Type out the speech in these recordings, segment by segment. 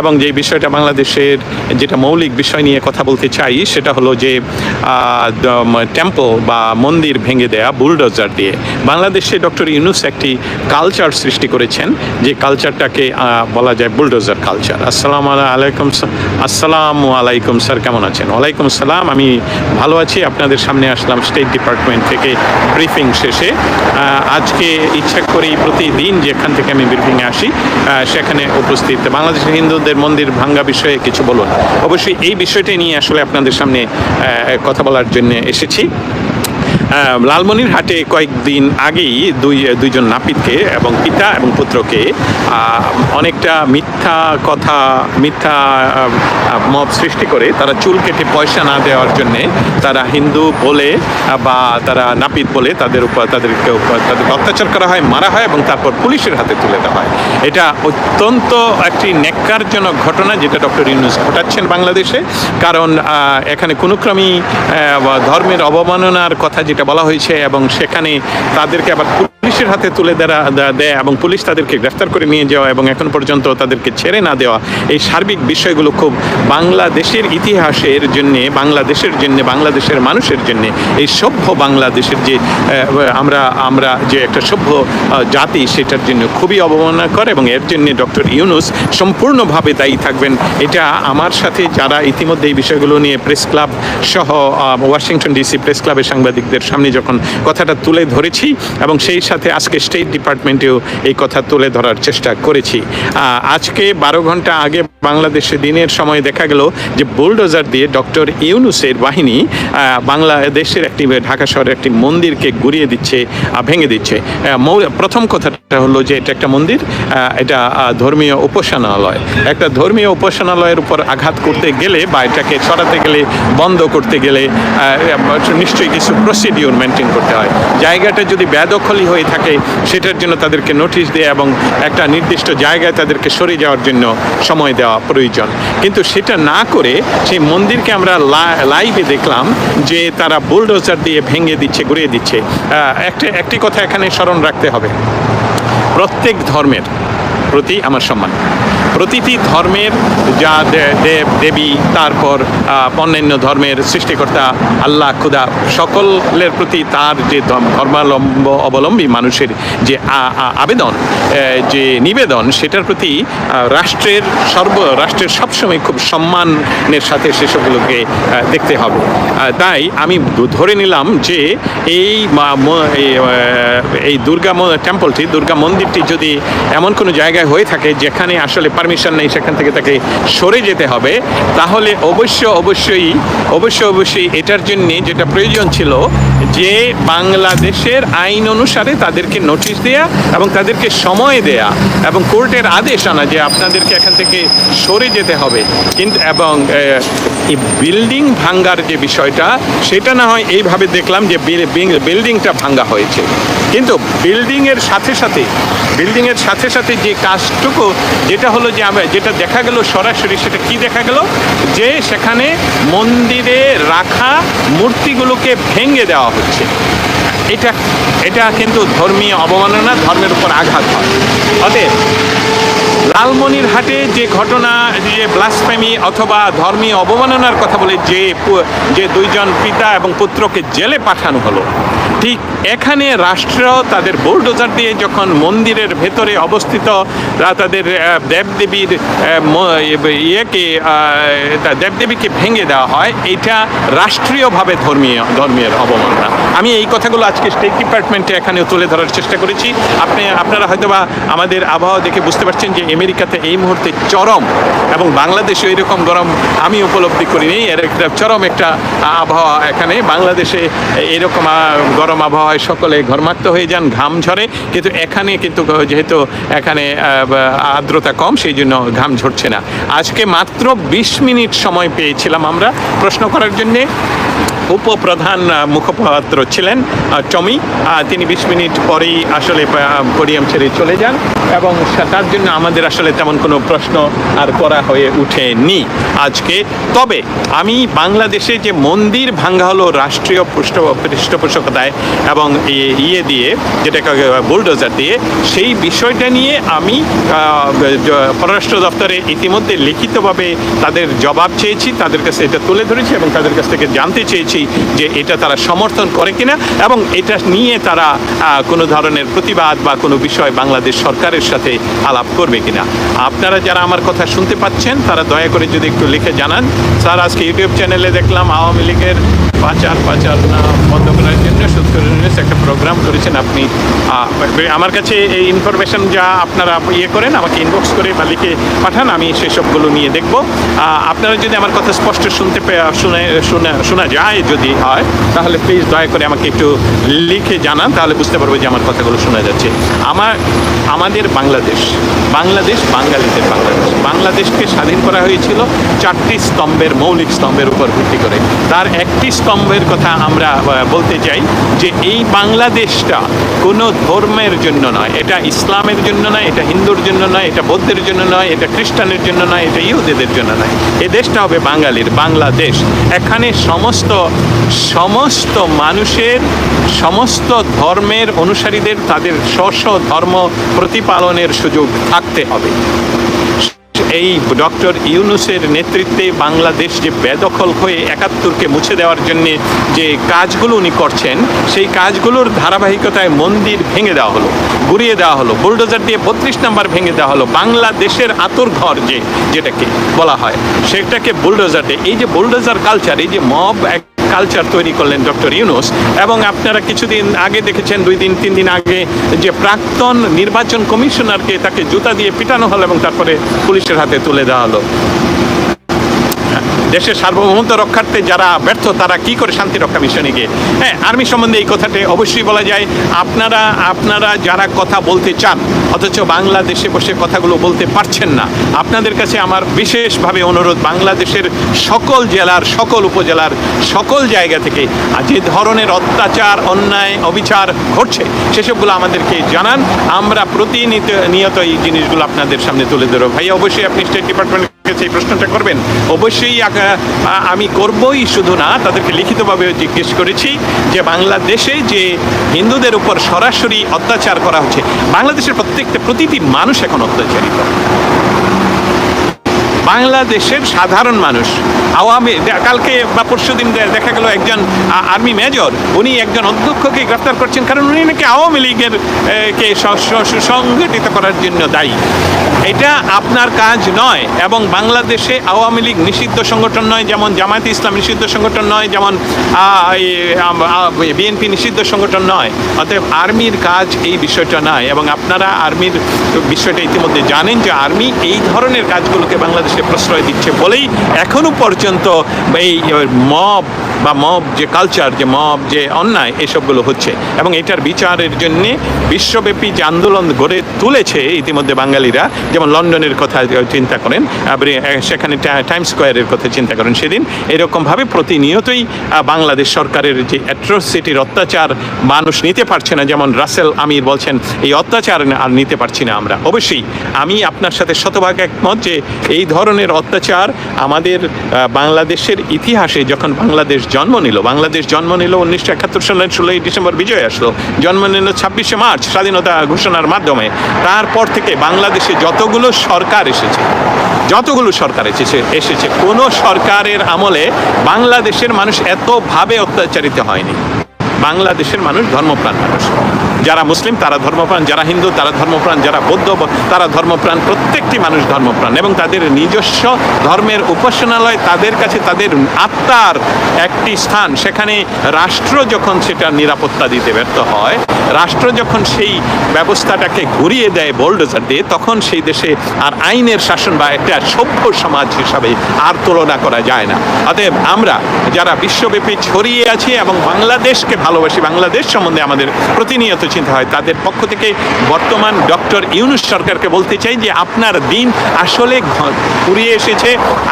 এবং যে বিষয়টা বাংলাদেশের যেটা মৌলিক বিষয় নিয়ে কথা বলতে চাই, সেটা হলো যে টেম্পল বা মন্দির ভেঙে দেয়া বুলডোজার দিয়ে। বাংলাদেশে ডক্টর ইউনুস একটি কালচার সৃষ্টি করেছেন, যে কালচারটাকে বলা যায় বুলডোজার কালচার আসসালাম আলাইকুম। আসসালামু আলাইকুম স্যার, কেমন আছেন? ওয়ালাইকুম সালাম, আমি ভালো আছি, আপনাদের সামনে আসলাম স্টেট ডিপার্টমেন্ট থেকে ব্রিফিং শেষে। আজকে ইচ্ছা করেই প্রতিদিন যেখান থেকে আমি ব্রিফিংয়ে আসি সেখানে উপস্থিত। বাংলাদেশের হিন্দুদের মন্দির ভাঙ্গা বিষয়ে কিছু বলুন। অবশ্যই এই বিষয়টি নিয়ে আসলে আপনাদের সামনে কথা বলার জন্য এসেছি। আহ, লালমনিরহাটে কয়েকদিন আগেই দুই দুইজন নাপিতকে এবং পিতা এবং পুত্রকে অনেকটা মিথ্যা কথা মিথ্যা মব সৃষ্টি করে তারা চুল কেটে পয়সা না দেওয়ার জন্যে তারা হিন্দু বলে বা তারা নাপিত বলে তাদের উপর তাদেরকে তাদেরকে অত্যাচার করা হয় মারা হয় এবং তারপর পুলিশের হাতে তুলে দেওয়া হয়। এটা অত্যন্ত একটি ন্যাক্কারজনক ঘটনা যেটা ডক্টর ইউনুস ঘটাচ্ছেন বাংলাদেশে। কারণ এখানে কোনো ক্রমেই বা ধর্মের অবমাননার কথা যেটা বলা হয়েছে এবং সেখানে তাদেরকে আবার পুলিশের হাতে তুলে দেয় এবং পুলিশ তাদেরকে গ্রেফতার করে নিয়ে যাওয়া এবং এখন পর্যন্ত তাদেরকে ছেড়ে না দেওয়া, এই সার্বিক বিষয়গুলো খুব বাংলাদেশের ইতিহাসের জন্য, বাংলাদেশের জন্য, বাংলাদেশের মানুষের জন্য, এই সভ্য বাংলাদেশের যে আমরা আমরা যে একটা সভ্য জাতি সেটার জন্য খুবই অবমাননা করে এবং এর জন্য ডক্টর ইউনুস সম্পূর্ণভাবে দায়ী থাকবেন। এটা আমার সাথে যারা ইতিমধ্যে এই বিষয়গুলো নিয়ে প্রেস ক্লাব সহ ওয়াশিংটন ডিসি প্রেস ক্লাবের সাংবাদিকদের সামনে যখন কথাটা তুলে ধরেছি এবং সেই সাথে আজকে স্টেট ডিপার্টমেন্টেও এই কথা তুলে ধরার চেষ্টা করেছি। আজকে বারো ঘণ্টা আগে বাংলাদেশে দিনের সময় দেখা গেল যে বুলডোজার দিয়ে ডক্টর ইউনুসের বাহিনী বাংলাদেশের একটি, ঢাকা শহরের একটি মন্দিরকে গুড়িয়ে দিচ্ছে ভেঙে দিচ্ছে। প্রথম কথাটা হলো যে এটা একটা মন্দির এটা ধর্মীয় উপাসনালয়। একটা ধর্মীয় উপাসনালয়ের উপর আঘাত করতে গেলে বা এটাকে সরাতে গেলে, বন্ধ করতে গেলে নিশ্চয়ই কিছু প্রসিডিওর মেনটেন করতে হয়। জায়গাটা যদি বেদখলই হয়ে থাকে, সেটার জন্য তাদেরকে নোটিশ দেয় এবং একটা নির্দিষ্ট জায়গায় তাদেরকে সরে যাওয়ার জন্য সময় দেওয়া প্রয়োজন। কিন্তু সেটা না করে সেই মন্দিরকে আমরা লাইভে দেখলাম যে তারা বুলডোজার দিয়ে ভেঙে দিচ্ছে ঘুরিয়ে দিচ্ছে। একটা, একটি কথা এখানে স্মরণ রাখতে হবে। প্রত্যেক ধর্মের প্রতি আমার সম্মান। প্রতিটি ধর্মের যা দেব দেবী তারপর অন্যান্য ধর্মের সৃষ্টিকর্তা আল্লাহ খুদা সকলের প্রতি তার যে ধর্ম- ধর্মাবলম্ব অবলম্বী মানুষের যে আবেদন যে নিবেদন সেটার প্রতি রাষ্ট্রের সর্ব রাষ্ট্রের সবসময় খুব সম্মানের সাথে সেসবগুলোকে দেখতে হবে। তাই আমি ধরে নিলাম যে এই এই, দুর্গা টেম্পলটি দুর্গা মন্দিরটি যদি এমন কোনো জায়গায় হয়ে থাকে যেখানে আসলে পারমিশন নেই, সেখান থেকে তাকে সরে যেতে হবে। তাহলে অবশ্য অবশ্যই অবশ্য অবশ্যই এটার জন্যে যেটা প্রয়োজন ছিল যে বাংলাদেশের আইন অনুসারে তাদেরকে নোটিশ দেয়া এবং তাদেরকে সময় দেয়া এবং কোর্টের আদেশ আনা যে আপনাদেরকে এখান থেকে সরে যেতে হবে। কিন্তু এবং এই বিল্ডিং ভাঙ্গার যে বিষয়টা, সেটা না হয় এইভাবে দেখলাম যে বিল- বিল- বিল্ডিংটা ভাঙ্গা হয়েছে। কিন্তু বিল্ডিংয়ের সাথে সাথে বিল্ডিংয়ের সাথে সাথে যে কাজটুকু, যেটা হলো যে আমরা যেটা দেখা গেল সরাসরি, সেটা কি দেখা গেল? যে সেখানে মন্দিরে রাখা মূর্তিগুলোকে ভেঙে দেওয়া হচ্ছে। এটা এটা কিন্তু ধর্মীয় অবমাননা, ধর্মের উপর আঘাত হয়। অতএব লালমনিরহাটে যে ঘটনা, যে ব্লাসফেমি অথবা ধর্মীয় অবমাননার কথা বলে যে যে দুইজন পিতা এবং পুত্রকে জেলে পাঠানো হলো ঠিক এখানে রাষ্ট্র তাদের বোলডোজার দিয়ে যখন মন্দিরের ভেতরে অবস্থিত তাদের দেবদেবীর ইয়েকে দেবদেবীকে ভেঙে দেওয়া হয় এটা রাষ্ট্রীয়ভাবে ধর্মীয় ধর্মের অবমাননা। আমি এই কথাগুলো আজকে স্টেট ডিপার্টমেন্টে এখানেও তুলে ধরার চেষ্টা করেছি। আপনি আপনারা হয়তোবা আমাদের আবহাওয়া দেখে বুঝতে পারছেন যে আমেরিকাতে এই মুহূর্তে চরম এবং বাংলাদেশে এরকম গরম আমি উপলব্ধি করিনি। এর একটা চরম একটা আবহাওয়া এখানে। বাংলাদেশে এরকম আহ, গরম আবহাওয়ায় সকলে ঘর্মাক্ত হয়ে যান, ঘাম ঝরে। কিন্তু এখানে কিন্তু যেহেতু এখানে আর্দ্রতা কম, সেই জন্য ঘাম ঝরছে না। আজকে মাত্র বিশ মিনিট সময় পেয়েছিলাম আমরা প্রশ্ন করার জন্যে। উপপ্রধান মুখপাত্র ছিলেন টমি তিনি বিশ মিনিট পরেই আসলে পোডিয়াম ছেড়ে চলে যান। এবং তার জন্য আমাদের আসলে তেমন কোনো প্রশ্ন আর করা হয়ে ওঠেনি আজকে। তবে আমি বাংলাদেশে যে মন্দির ভাঙ্গা হলো রাষ্ট্রীয় পৃষ্ঠ পৃষ্ঠপোষকতায় এবং ইয়ে দিয়ে, যেটাকে বুলডোজার দিয়ে, সেই বিষয়টা নিয়ে আমি পররাষ্ট্র দপ্তরে ইতিমধ্যে লিখিতভাবে তাদের জবাব চেয়েছি, তাদের কাছে এটা তুলে ধরেছি এবং তাদের কাছ থেকে জানতে চেয়েছি যে এটা তারা সমর্থন করে কিনা এবং এটা নিয়ে তারা কোনো ধরনের প্রতিবাদ বা কোনো বিষয় বাংলাদেশ সরকারের সাথে আলাপ করবে কিনা। আপনারা যারা আমার কথা শুনতে পাচ্ছেন, তারা দয়া করে যদি একটু লিখে জানান। স্যার, আজকে ইউটিউব চ্যানেলে দেখলাম আওয়ামী লীগের পাচার পাচার বন্ধ করার জন্য সুৎকর একটা প্রোগ্রাম করেছেন আপনি। আমার কাছে এই ইনফরমেশন যা আপনারা ইয়ে করেন, আমাকে ইনবক্স করে বা লিখে পাঠান, আমি সেসবগুলো নিয়ে দেখব। আপনারা যদি আমার কথা স্পষ্ট শুনতে শুনে, শোনা যায় যদি হয়, তাহলে প্লিজ দয়া করে আমাকে একটু লিখে জানান, তাহলে বুঝতে পারব যে আমার কথাগুলো শোনা যাচ্ছে। আমার, আমাদের বাংলাদেশ বাংলাদেশ বাঙালিদের বাংলাদেশ। বাংলাদেশকে স্বাধীন করা হয়েছিল চারটি স্তম্ভের মৌলিক স্তম্ভের উপর ভিত্তি করে। তার একটি স্তম্ভের কথা আমরা বলতে চাই যে এই বাংলাদেশটা কোনো ধর্মের জন্য নয়। এটা ইসলামের জন্য নয়, এটা হিন্দুর জন্য নয়, এটা বৌদ্ধের জন্য নয়, এটা খ্রিস্টানের জন্য নয়, এটা ইহুদিদের জন্য নয়। এই দেশটা হবে বাঙালির, বাংলাদেশ। এখানে সমস্ত সমস্ত মানুষের, সমস্ত ধর্মের অনুসারীদের তাদের স্ব ধর্ম প্রতিপালনের সুযোগ থাকতে হবে। এই ডক্টর ইউনুসের নেতৃত্বে বাংলাদেশ যে বেদখল হয়ে একাত্তরকে মুছে দেওয়ার জন্য যে কাজগুলো উনি করছেন, সেই কাজগুলোর ধারাবাহিকতায় মন্দির ভেঙে দেওয়া হলো, গুড়িয়ে দেওয়া হলো, বুলডোজার দিয়ে বত্রিশ নাম্বার ভেঙে দেওয়া হলো, বাংলাদেশের আতর ঘর যে, যেটাকে বলা হয়, সেটাকে বুলডোজার দিয়ে। এই যে বুলডোজার কালচার এই যে মব এক কালচার তৈরি করলেন ডক্টর ইউনুস। এবং আপনারা কিছুদিন আগে দেখেছেন, দুই দিন, তিন দিন আগে যে প্রাক্তন নির্বাচন কমিশনারকে তাকে জুতা দিয়ে পিটানো হলো এবং তারপরে পুলিশের হাতে তুলে দেওয়া হলো। দেশের সার্বভৌমত্ব রক্ষার্থে যারা ব্যর্থ, তারা কি করে শান্তি রক্ষা মিশনে গিয়ে? হ্যাঁ আর্মি সম্বন্ধে এই কথাটা অবশ্যই বলা যায়। আপনারা আপনারা যারা কথা বলতে চান, অথচ বাংলাদেশে বসে কথাগুলো বলতে পারছেন না, আপনাদের কাছে আমার বিশেষভাবে অনুরোধ, বাংলাদেশের সকল জেলার, সকল উপজেলার, সকল জায়গা থেকে যে ধরনের অত্যাচার, অন্যায়, অবিচার ঘটছে, সেসবগুলো আমাদেরকে জানান। আমরা প্রতিনিয়ত, নিয়ত এই জিনিসগুলো আপনাদের সামনে তুলে ধরো ভাই, অবশ্যই আপনি স্টেট ডিপার্টমেন্ট কাছে এই প্রশ্নটা করবেন, অবশ্যই আমি করবই শুধু না, তাদেরকে লিখিতভাবে জিজ্ঞেস করেছি যে বাংলাদেশে যে হিন্দুদের উপর সরাসরি অত্যাচার করা হচ্ছে, বাংলাদেশের প্রত্যেকটা প্রতিটি মানুষ এখন অত্যাচারিত। বাংলাদেশের সাধারণ মানুষ, আওয়ামী কালকে বা পরশু দিন দেখা গেল একজন আর্মি মেজর, উনি একজন অধ্যক্ষকে গ্রেফতার করছেন, কারণ উনি নাকি আওয়ামী লীগের কে স- স- সুসংগঠিত করার জন্য দায়ী। এটা আপনার কাজ নয়, এবং বাংলাদেশে আওয়ামী লীগ নিষিদ্ধ সংগঠন নয়, যেমন জামায়াতে ইসলাম নিষিদ্ধ সংগঠন নয়, যেমন বিএনপি নিষিদ্ধ সংগঠন নয়। অতএব আর্মির কাজ এই বিষয়টা নয়, এবং আপনারা আর্মির বিষয়টা ইতিমধ্যে জানেন যে আর্মি এই ধরনের কাজগুলোকে বাংলাদেশে প্রশ্রয় দিচ্ছে বলেই এখনও পর্যন্ত এই মব বা মব যে কালচার যে মব, যে অন্যায়, এসবগুলো হচ্ছে। এবং এটার বিচারের জন্যে বিশ্বব্যাপী যে আন্দোলন গড়ে তুলেছে ইতিমধ্যে বাঙালিরা যেমন লন্ডনের কথা চিন্তা করেন আপনি সেখানে টাইম স্কোয়ারের কথা চিন্তা করেন, সেদিন এরকমভাবে প্রতিনিয়তই বাংলাদেশ সরকারের যে অ্যাট্রোসিটির অত্যাচার মানুষ নিতে পারছে না, যেমন রাসেল আমির বলছেন, এই অত্যাচার আর নিতে পারছি না আমরা। অবশ্যই, আমি আপনার সাথে শতভাগ একমত যে, এই ধরনের অত্যাচার আমাদের বাংলাদেশের ইতিহাসে যখন বাংলাদেশ জন্ম নিল, বাংলাদেশ জন্ম নিল উনিশশো একাত্তর সালের ষোলোই ডিসেম্বর বিজয় আসলো, জন্ম নিল ছাব্বিশে মার্চ স্বাধীনতা ঘোষণার মাধ্যমে। তারপর থেকে বাংলাদেশে যতগুলো সরকার এসেছে, যতগুলো সরকার এসেছে এসেছে, কোনো সরকারের আমলে বাংলাদেশের মানুষ এতভাবে অত্যাচারিত হয়নি। বাংলাদেশের মানুষ ধর্মপ্রাণ মানুষ। যারা মুসলিম, তারা ধর্মপ্রাণ, যারা হিন্দু, তারা ধর্মপ্রাণ, যারা বৌদ্ধ, তারা ধর্মপ্রাণ, প্রত্যেকটি মানুষ ধর্মপ্রাণ এবং তাদের নিজস্ব ধর্মের উপাসনালয় তাদের কাছে তাদের আত্মার একটি স্থান। সেখানে রাষ্ট্র যখন সেটা নিরাপত্তা দিতে ব্যর্থ হয়, রাষ্ট্র যখন সেই ব্যবস্থাটাকে ঘুরিয়ে দেয় বোল্ডোজার দিয়ে, তখন সেই দেশে আর আইনের শাসন বা একটা সভ্য সমাজ হিসাবে আর তুলনা করা যায় না। অতএব আমরা যারা বিশ্বব্যাপী ছড়িয়ে আছি এবং বাংলাদেশকে ভালোবাসি, বাংলাদেশ সম্বন্ধে আমাদের প্রতিনিয়ত চিন্তা হয়। তাদের পক্ষ থেকে বর্তমান ডক্টর ইউনুস সরকারকে বলতে চাই যে, আপনার দিন আসলে ফুরিয়ে এসেছে।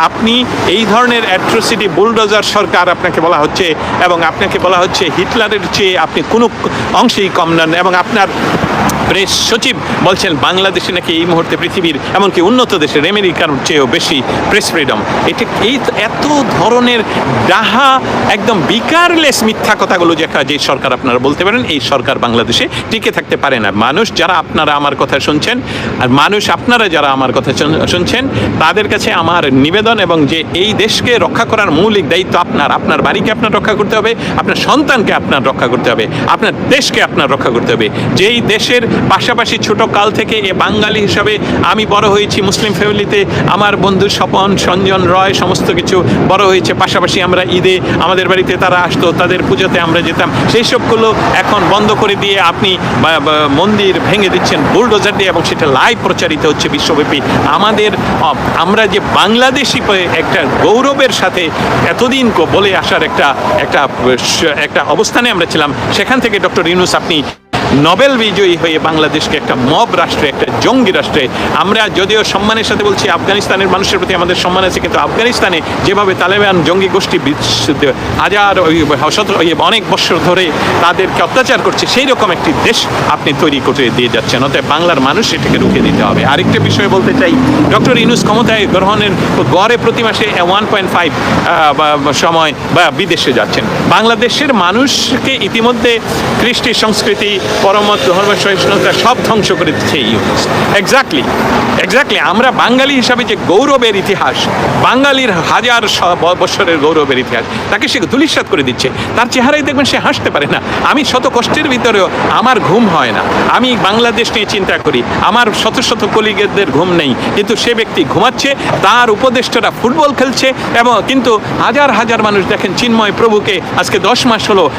আপনি এই ধরনের অ্যাট্রোসিটি বুলডোজার সরকার আপনাকে বলা হচ্ছে এবং আপনাকে বলা হচ্ছে হিটলারের চেয়ে আপনি কোনো অংশেই কম নন এবং আপনার প্রেস সচিব বলছেন, বাংলাদেশে নাকি এই মুহূর্তে পৃথিবীর এমনকি উন্নত দেশের আমেরিকার চেয়েও বেশি প্রেস ফ্রিডম। এটা এই এত ধরনের ডাহা, একদম বিকারলেস মিথ্যা কথাগুলো যে যে সরকার আপনারা বলতে পারেন, এই সরকার বাংলাদেশে টিকে থাকতে পারে না। মানুষ যারা আপনারা আমার কথা শুনছেন, আর মানুষ আপনারা যারা আমার কথা শুন- শুনছেন, তাদের কাছে আমার নিবেদন এবং যে এই দেশকে রক্ষা করার মৌলিক দায়িত্ব আপনার আপনার বাড়িকে আপনার রক্ষা করতে হবে, আপনার সন্তানকে আপনার রক্ষা করতে হবে, আপনার দেশকে আপনার রক্ষা করতে হবে। যেই দেশের পাশাপাশি ছোট কাল থেকে এ বাঙালি হিসাবে আমি বড় হয়েছি মুসলিম ফ্যামিলিতে। আমার বন্ধু স্বপন, সঞ্জন রয় সমস্ত কিছু বড় হয়েছে। পাশাপাশি আমরা ঈদে আমাদের বাড়িতে তারা আসতো, তাদের পুজোতে আমরা যেতাম। সেই সবগুলো এখন বন্ধ করে দিয়ে আপনি মন্দির ভেঙে দিচ্ছেন, বুলডোজার দিয়ে এবং সেটা লাইভ প্রচারিত হচ্ছে বিশ্বব্যাপী। আমাদের আমরা যে বাংলাদেশি একটা গৌরবের সাথে এতদিন বলে আসার একটা একটা একটা অবস্থানে আমরা ছিলাম, সেখান থেকে ডক্টর ইউনুস আপনি নোবেল বিজয়ী হয়ে বাংলাদেশকে একটা মব রাষ্ট্রে, একটা জঙ্গি রাষ্ট্রে। আমরা যদিও সম্মানের সাথে বলছি, আফগানিস্তানের মানুষের প্রতি আমাদের সম্মান আছে, কিন্তু আফগানিস্তানে যেভাবে তালেবান জঙ্গি গোষ্ঠী হাজার অনেক বছর ধরে তাদেরকে অত্যাচার করছে সেই রকম একটি দেশ আপনি তৈরি করে দিয়ে যাচ্ছেন। অতএব বাংলার মানুষ এটাকে রুখে দিতে হবে। আরেকটা বিষয় বলতে চাই, ডক্টর ইনুস ক্ষমতায় গ্রহণের গড়ে প্রতি মাসে ওয়ান পয়েন্ট ফাইভ সময় বা বিদেশে যাচ্ছেন। বাংলাদেশের মানুষকে ইতিমধ্যে কৃষ্টি সংস্কৃতি পরমত ধর্ম সহিষ্ণুতা সব ধ্বংস করে দিচ্ছে এই ইউনুস এক্স্যাক্টলি এক্স্যাক্টলি আমরা বাঙালি হিসাবে যে গৌরবের ইতিহাস, বাঙালির হাজার বছরের গৌরবের ইতিহাস, তাকে সে ধুলিস্বাত করে দিচ্ছে। তার চেহারাই দেখবেন সে হাসতে পারে না। আমি শত কষ্টের ভিতরেও আমার ঘুম হয় না। আমি বাংলাদেশ নিয়ে চিন্তা করি। আমার শত শত কলিগেদের ঘুম নেই। কিন্তু সে ব্যক্তি ঘুমাচ্ছে, তার উপদেষ্টারা ফুটবল খেলছে এবং কিন্তু হাজার হাজার মানুষ দেখেন চিন্ময় প্রভুকে আজকে দশ মাস হলো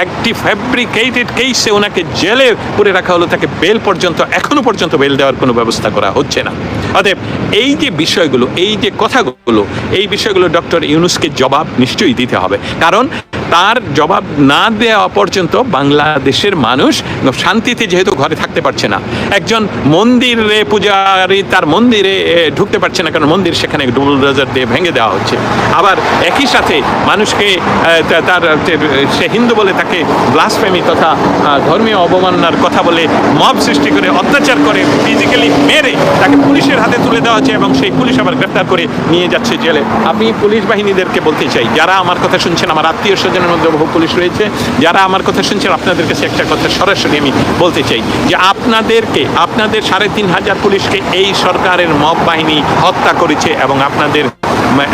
একটি ফ্যাব্রিকেটেড কেসে ওনাকে জেলে পুরে রাখা হলো, তাকে বেল পর্যন্ত, এখনও পর্যন্ত বেল দেওয়ার কোনো ব্যবস্থা করা হচ্ছে না। অতএব এই যে বিষয়গুলো, এই যে কথাগুলো, এই বিষয়গুলো ডক্টর ইউনুসকে জবাব নিশ্চয়ই দিতে হবে। কারণ তার জবাব না দেওয়া পর্যন্ত বাংলাদেশের মানুষ শান্তিতে যেহেতু ঘরে থাকতে পারছে না। একজন মন্দিরে পূজারি তার মন্দিরে ঢুকতে পারছে না, কারণ মন্দির সেখানে ডুবলডোজার দিয়ে ভেঙে দেওয়া হচ্ছে। আবার একই সাথে মানুষকে তার সে হিন্দু বলে তাকে ব্লাসফেমি তথা ধর্মীয় অবমাননার কথা বলে মব সৃষ্টি করে, অত্যাচার করে ফিজিক্যালি মেরে তাকে পুলিশের হাতে তুলে দেওয়া হচ্ছে এবং সেই পুলিশ আবার গ্রেফতার করে নিয়ে যাচ্ছে জেলে। আমি পুলিশ বাহিনীদেরকে বলতে চাই, যারা আমার কথা শুনছেন, আমার আত্মীয় স্বজনের মধ্যে বহু পুলিশ রয়েছে। যারা আমার কথা শুনছেন, আপনাদের কাছে একটা কথা সরাসরি আমি বলতে চাই যে আপনাদেরকে, আপনাদের সাড়ে তিন হাজার পুলিশকে এই সরকারের মব বাহিনী হত্যা করেছে এবং আপনাদের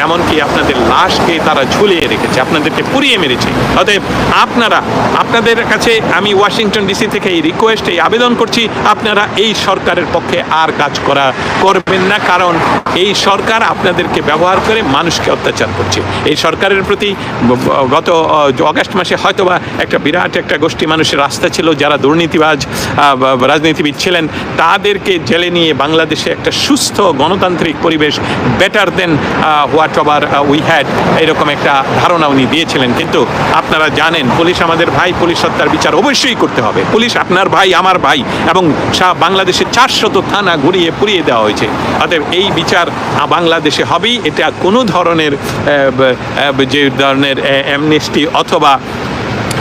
এমনকি আপনাদের লাশকে তারা ঝুলিয়ে রেখেছে, আপনাদেরকে পুড়িয়ে মেরেছে। অতএব আপনারা, আপনাদের কাছে আমি ওয়াশিংটন ডিসি থেকে এই রিকোয়েস্ট এই আবেদন করছি, আপনারা এই সরকারের পক্ষে আর কাজ করা করবেন না, কারণ এই সরকার আপনাদেরকে ব্যবহার করে মানুষকে অত্যাচার করছে। এই সরকারের প্রতি গত অগাস্ট মাসে হয়তোবা একটা বিরাট একটা গোষ্ঠী মানুষের রাস্তা ছিল, যারা দুর্নীতিবাজ রাজনীতিবিদ ছিলেন, তাদেরকে জেলে নিয়ে বাংলাদেশে একটা সুস্থ গণতান্ত্রিক পরিবেশ better than whatever we had এরকম একটা ধারণা উনি দিয়েছিলেন। কিন্তু আপনারা জানেন, পুলিশ আমাদের ভাই, পুলিশ হত্যার বিচার অবশ্যই করতে হবে। পুলিশ আপনার ভাই, আমার ভাই, এবং বাংলাদেশের চারশত থানা ঘুরিয়ে পুড়িয়ে দেওয়া হয়েছে। অতএব এই বিচার বাংলাদেশে হবেই। এটা কোনো ধরনের যে ধরনের অ্যামনেস্টি অথবা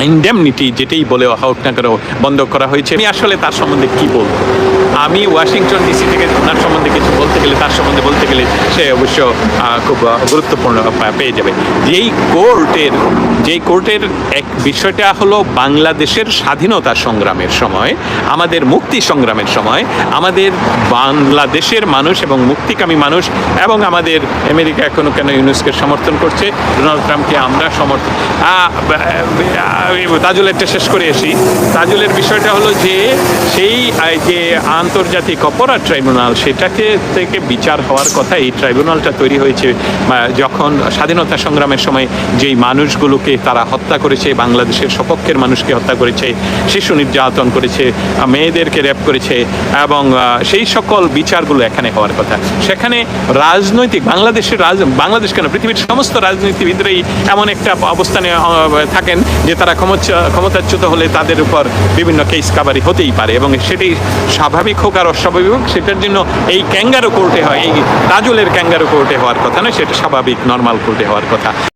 ইন্ডেমনিটি যেটাই বলে হোক না কেন বন্ধ করা হয়েছে। আমি আসলে তার সম্বন্ধে কি বলব? আমি ওয়াশিংটন ডিসি থেকে ওনার সম্বন্ধে কিছু বলতে গেলে, তার সম্বন্ধে বলতে গেলে সে অবশ্য খুব গুরুত্বপূর্ণ পেয়ে যাবে। যেই কোর্টের যেই কোর্টের এক বিষয়টা হলো বাংলাদেশের স্বাধীনতা সংগ্রামের সময়, আমাদের মুক্তি সংগ্রামের সময়, আমাদের বাংলাদেশের মানুষ এবং মুক্তিকামী মানুষ এবং আমাদের আমেরিকা এখনও কেন ইউনেস্কো সমর্থন করছে? ডোনাল্ড ট্রাম্পকে আমরা সমর্থন আহ, তাজুলেরটা শেষ করে আসি। তাজুলের বিষয়টা হলো যে সেই যে আন্তর্জাতিক অপরাধ ট্রাইব্যুনাল সেটাকে থেকে বিচার হওয়ার কথা এই ট্রাইব্যুনালটা তৈরি হয়েছে যখন স্বাধীনতা সংগ্রামের সময় যেই মানুষগুলোকে তারা হত্যা করেছে বাংলাদেশের সপক্ষের মানুষকে হত্যা করেছে শিশু নির্যাতন করেছে মেয়েদেরকে র্যাপ করেছে এবং সেই সকল বিচারগুলো এখানে হওয়ার কথা। সেখানে রাজনৈতিক বাংলাদেশের রাজ বাংলাদেশ কেন? পৃথিবীর সমস্ত রাজনীতিবিদরাই এমন একটা অবস্থানে থাকেন যে তারা ক্ষমতা ক্ষমতাচ্যুত হলে তাদের উপর বিভিন্ন কেস কাবারি হতেই পারে এবং সেটি স্বাভাবিক হোক আর অস্বাভাবিক হোক, সেটার জন্য এই ক্যাঙ্গারো কোর্টে হয়। এই তাজুলের ক্যাঙ্গারো কোর্টে হওয়ার কথা না সেটা স্বাভাবিক নর্মাল কোর্টে হওয়ার কথা।